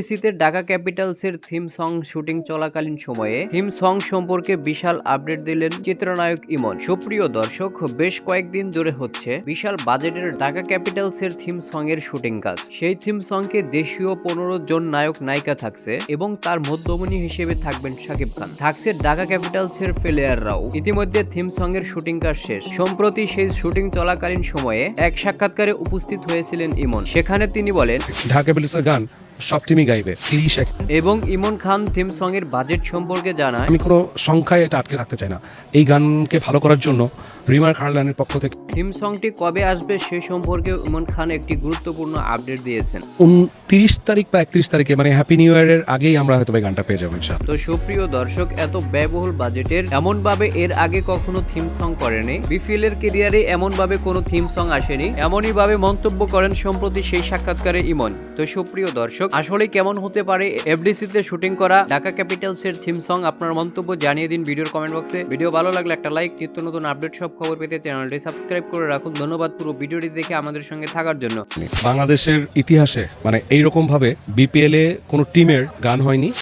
এফডিসিতে ঢাকা ক্যাপিটালসের theme song shooting চলাকালীন সময়ে থিম সং সম্পর্কে বিশাল আপডেট দিলেন চিত্রনায়ক ইমন। সুপ্রিয় দর্শক, বেশ কয়েকদিন ধরে হচ্ছে বিশাল বাজেটের ঢাকা ক্যাপিটালসের থিম সং এর শুটিং কাজ। সেই থিম সংকে দেশীয় পনেরো জন নায়ক নায়িকা থাকছে এবং তার মধ্যমণি হিসেবে থাকবেন শাকিব খান। থাকছে ঢাকা ক্যাপিটালসের প্লেয়াররাও ইতিমধ্যে থিম সং এর শুটিং কাজ শেষ। সম্প্রতি সেই শুটিং চলাকালীন সময়ে এক সাক্ষাৎকারে উপস্থিত হয়েছিলেন ইমন। সেখানে তিনি বলেন, ঢাকা পুলিশের গান সব টিমই গাইবে তিরিশ এবং ইমন খান থিম সং এর বাজেট সম্পর্কে জানায় আমি কোনো সংখ্যায় এটা আটকে রাখতে চাই না। এই গানকে ভালো করার জন্য রিমার খারলানের পক্ষ থেকে থিম সংটি কবে আসবে সে সম্পর্কে ইমন খান একটি গুরুত্বপূর্ণ আপডেট দিয়েছেন। উনত্রিশ তারিখ বা একত্রিশ তারিখে মানে হ্যাপি নিউ ইয়ারের আগেই আমরা হয়তো এই গানটা পেয়ে যাব। তো সুপ্রিয় দর্শক এত ব্যয়বহুল বাজেটের এমন ভাবে এর আগে কখনো থিম সং করেনি। বিপিএল এর কেরিয়ারে এমন ভাবে কোনো থিম সং আসেনি। এমনই ভাবে মন্তব্য করেন সম্প্রতি সেই সাক্ষাৎকারে ইমন। তো সুপ্রিয় দর্শক আসলে কেমন হতে পারে এফডিসি তে শুটিং করা ঢাকা ক্যাপিটালস এর থিম সং আপনার মন্তব্য জানিয়ে দিন ভিডিওর কমেন্ট বক্সে ভিডিও ভালো লাগলে একটা লাইক নিত্য নতুন আপডেট সব খবর পেতে চ্যানেলটি সাবস্ক্রাইব করে রাখুন। ধন্যবাদ পুরো ভিডিওটি দেখে আমাদের সঙ্গে থাকার জন্য। বাংলাদেশের ইতিহাসে মানে এইরকম ভাবে বিপিএল এ কোনো টিমের গান হয়নি।